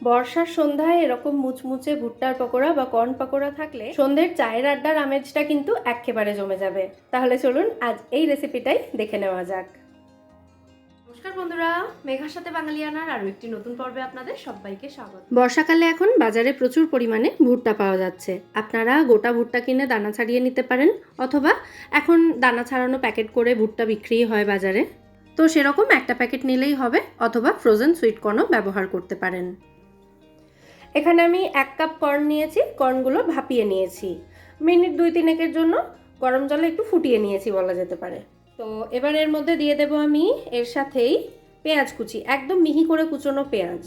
বর্ষার সন্ধ্যায় এরকম মুচমুচে ভুট্টার পকোড়া বা কর্ন পকোড়া থাকলে সন্ধ্যের চায়ের আড্ডার আমেজটা কিন্তু একেবারে জমে যাবে। তাহলে চলুন আজ এই রেসিপিটাই দেখে নেওয়া যাক। নমস্কার বন্ধুরা মেঘার সাথে বাঙালিয়ানার আরও একটি নতুন পর্বে আপনাদের সবাইকে স্বাগত। বর্ষাকালে এখন বাজারে প্রচুর পরিমাণে ভুট্টা পাওয়া যাচ্ছে। আপনারা গোটা ভুট্টা কিনে দানা ছাড়িয়ে নিতে পারেন অথবা এখন দানা ছাড়ানো প্যাকেট করে ভুট্টা বিক্রি হয় বাজারে। তো সেরকম একটা প্যাকেট নিলেই হবে অথবা ফ্রোজেন সুইট কর্নও ব্যবহার করতে পারেন। এখানে আমি এক কাপ কর্ন নিয়েছি, কর্নগুলো ভাপিয়ে নিয়েছি। মিনিট দুই তিনেকের জন্য গরম জলে একটু ফুটিয়ে নিয়েছি বলা যেতে পারে। তো এবার এর মধ্যে দিয়ে দেবো আমি এর সাথেই পেঁয়াজ কুচি, একদম মিহি করে কুচোনো পেঁয়াজ।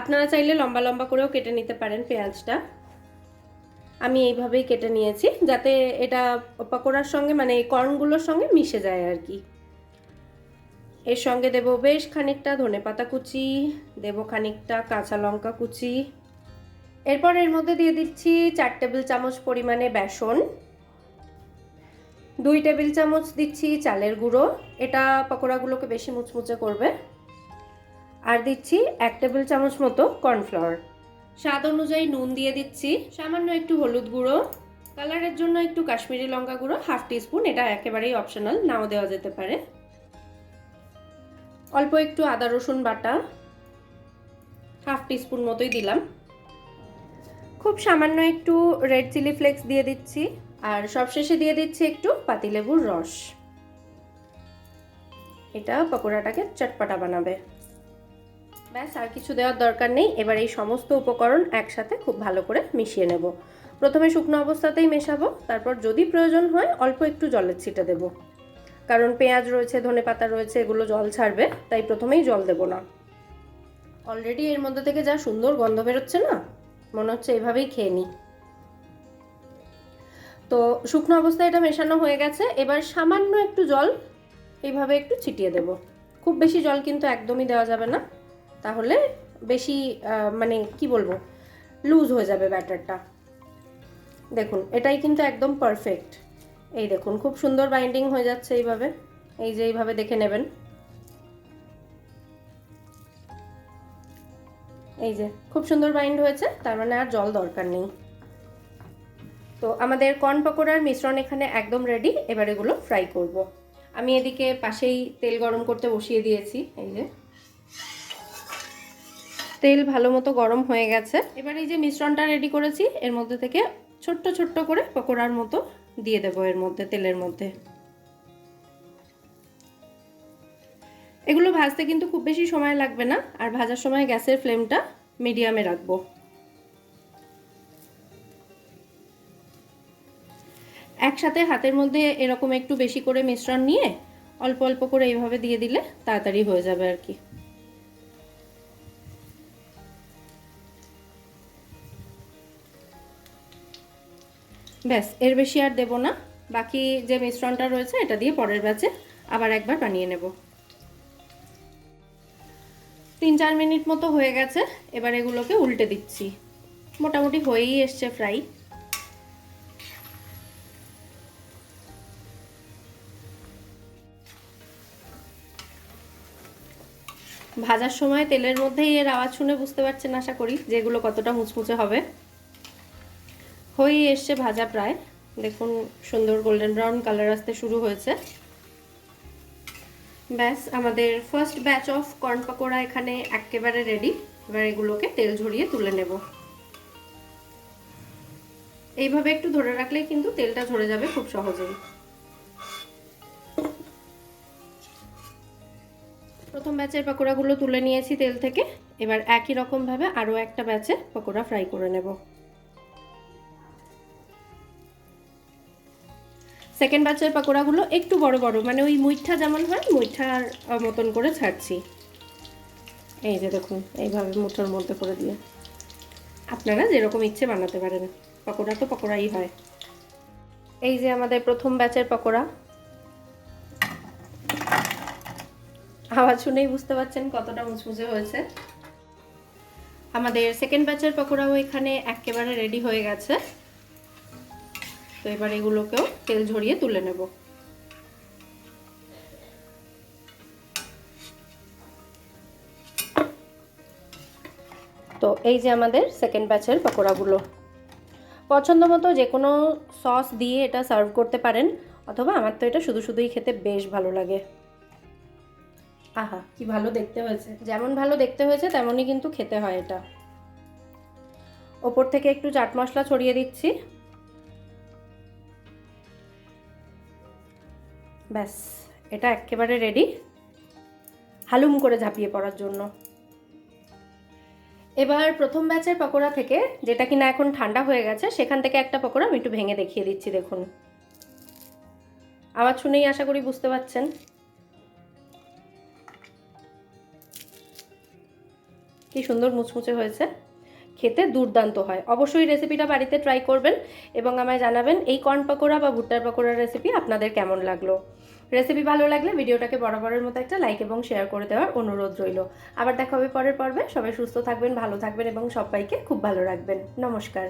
আপনারা চাইলে লম্বা লম্বা করেও কেটে নিতে পারেন পেঁয়াজটা। আমি এইভাবেই কেটে নিয়েছি, যাতে এটা পকোড়ার সঙ্গে মানে কর্নগুলোর সঙ্গে মিশে যায় আর কি। এর সঙ্গে দেব বেশ খানিকটা ধনে পাতা কুচি, দেব খানিকটা কাঁচা লঙ্কা কুচি এরপর এর মধ্যে দিয়ে দিচ্ছি চার টেবিল চামচ পরিমাণে বেসন। দুই টেবিল চামচ দিচ্ছি চালের গুঁড়ো। এটা পকোড়াগুলোকে বেশি মুচমুচে করবে। আর দিচ্ছি এক টেবিল চামচ মতো কর্নফ্লাওয়ার। স্বাদ অনুযায়ী নুন দিয়ে দিচ্ছি সামান্য একটু হলুদ গুঁড়ো। কালারের জন্য একটু কাশ্মীরি লঙ্কা গুঁড়ো, হাফ টিস্পুন। এটা একেবারেই অপশনাল, নাও দেওয়া যেতে পারে। অল্প একটু আদা রসুন বাটা, হাফ টিস্পুন মতোই দিলাম। খুব সামান্য একটু রেড চিলি ফ্লেক্স দিয়ে দিচ্ছি, আর সবশেষে দিয়ে দিচ্ছি একটু পাতিলেবুর রস। এটা পকোড়াটাকে চটপটা বানাবে। ব্যাস, আর কিছু দেওয়ার দরকার নেই। এবার এই সমস্ত উপকরণ একসাথে খুব ভালো করে মিশিয়ে নেব। প্রথমে শুকনো অবস্থাতেই মেশাবো, তারপর যদি প্রয়োজন হয় অল্প একটু জলের ছিটে দেবো। কারণ পেঁয়াজ রয়েছে, ধনে পাতা রয়েছে, এগুলো জল ছাড়বে, তাই প্রথমেই জল দেব না। অলরেডি এর মধ্যে থেকে যা সুন্দর গন্ধ বেরোচ্ছে না? মনে হচ্ছে এভাবেই খেয়ে নিই। তো শুকনো অবস্থায় এটা মেশানো হয়ে গেছে। এবার সামান্য একটু জল এইভাবে একটু ছিটিয়ে দেব। খুব বেশি জল কিন্তু একদমই দেওয়া যাবে না। তাহলে বেশি মানে কি বলব, লুজ হয়ে যাবে ব্যাটারটা। দেখুন, এটাই কিন্তু একদম পারফেক্ট এই দেখুন, খুব সুন্দর বাইন্ডিং হয়ে যাচ্ছে এইভাবে। এই যে এইভাবে দেখে নেবেন। এই যে, খুব সুন্দর বাইন্ড হয়েছে, তার মানে আর জল দরকার নেই। তো আমাদের কর্ন পকোড়ার মিশ্রণ এখানে একদম রেডি এবার এগুলো ফ্রাই করব। আমি এদিকে পাশেই তেল গরম করতে বসিয়ে দিয়েছি, এই যে। তেল ভালো মতো গরম হয়ে গেছে। এবার এই যে মিশ্রণটা রেডি করেছি, এর মধ্যে থেকে ছোট্ট ছোট্ট করে পকোড়ার মতো দিয়ে দেবো এর মধ্যে, তেলের মধ্যে। এগুলো ভাজতে কিন্তু খুব বেশি সময় লাগবে না, আর ভাজার সময় গ্যাসের ফ্লেমটা মিডিয়ামে রাখব। একসাথে হাতের মধ্যে এরকম একটু বেশি করে মিশ্রণ নিয়ে অল্প অল্প করে এইভাবে দিয়ে দিলে তাড়াতাড়ি হয়ে যাবে আর কি। ব্যাস, এর বেশি আর দেব না। বাকি যে মিশ্রণটা রয়েছে, এটা দিয়ে পরের ব্যাচে আবার একবার বানিয়ে নেব। তিন চার মিনিট মতো হয়ে গেছে, এবার এগুলোকে উল্টে দিচ্ছি। মোটামুটি হয়েই এসছে ফ্রাই। ভাজার সময় তেলের মধ্যেই এর আওয়াজ শুনে বুঝতে পারছেন, আশা করি, যে এগুলো কতটা মুচমুচে হবে। হয়েই এসছে ভাজা প্রায়। দেখুন, সুন্দর গোল্ডেন ব্রাউন কালার আসতে শুরু হয়েছে। ব্যাস, আমাদের first batch of corn pakora এখানে একেবারে রেডি এবার এগুলোকে তেল ঝরিয়ে তুলে নেব। এইভাবে একটু ধরে রাখলে কিন্তু তেলটা ঝরে যাবে খুব সহজেই। প্রথম ব্যাচের পকোড়াগুলো তুলে নিয়েছি তেল থেকে। এবার একই রকমভাবে আরও একটা ব্যাচে পকোড়া ফ্রাই করে নেব। সেকেন্ড ব্যাচের পকোড়াগুলো একটু বড় বড় মানে ওই মুইঠা যেমন হয় মুইঠার মতন করে ছাড়ছি। এই যে দেখুন, এইভাবে মুঠোর মধ্যে করে দিয়ে। আপনারা যেরকম ইচ্ছে বানাতে পারেন। পকোড়া তো পকোড়াই হয়। এই যে আমাদের প্রথম ব্যাচের পকোড়া। আওয়াজ শুনেই বুঝতে পারছেন কতটা মুচমুচে হয়েছে। আমাদের সেকেন্ড ব্যাচের পকোড়াও এখানে একেবারে রেডি হয়ে গেছে। তো এবার এগুলোকেও তেল ঝরিয়ে তুলে নেব। তো এই যে আমাদের সেকেন্ড ব্যাচের পকোড়াগুলো। পছন্দ মতো যে কোনো সস দিয়ে এটা সার্ভ করতে পারেন, অথবা আমার তো এটা শুধু শুধুই খেতে বেশ ভালো লাগে। আহা, কি ভালো দেখতে হয়েছে। যেমন ভালো দেখতে হয়েছে, তেমনই কিন্তু খেতে হয় এটা। ওপর থেকে একটু চাট মশলা ছড়িয়ে দিচ্ছি। ব্যাস, এটা একেবারে রেডি হালুম করে ঝাঁপিয়ে পড়ার জন্য। এবার প্রথম ব্যাচের পকোড়া থেকে, যেটা কিনা এখন ঠান্ডা হয়ে গেছে, সেখান থেকে একটা পকোড়া আমি একটু ভেঙে দেখিয়ে দিচ্ছি, দেখুন। আওয়াজ শুনেই আশা করি বুঝতে পারছেন। কি সুন্দর মুচমুচে হয়েছে। খেতে দুর্দান্ত হয়। অবশ্যই রেসিপিটা বাড়িতে ট্রাই করবেন এবং আমায় জানাবেন এই কর্ন পকোড়া বা ভুট্টার পকোড়ার রেসিপি আপনাদের কেমন লাগল। রেসিপি ভালো লাগলে ভিডিওটাকে বরাবরের মতো একটা লাইক এবং শেয়ার করে দেওয়ার অনুরোধ রইল। আবার দেখা হবে পরের পর্বে। সবাই সুস্থ থাকবেন, ভালো থাকবেন এবং সবাইকে খুব ভালো রাখবেন। নমস্কার।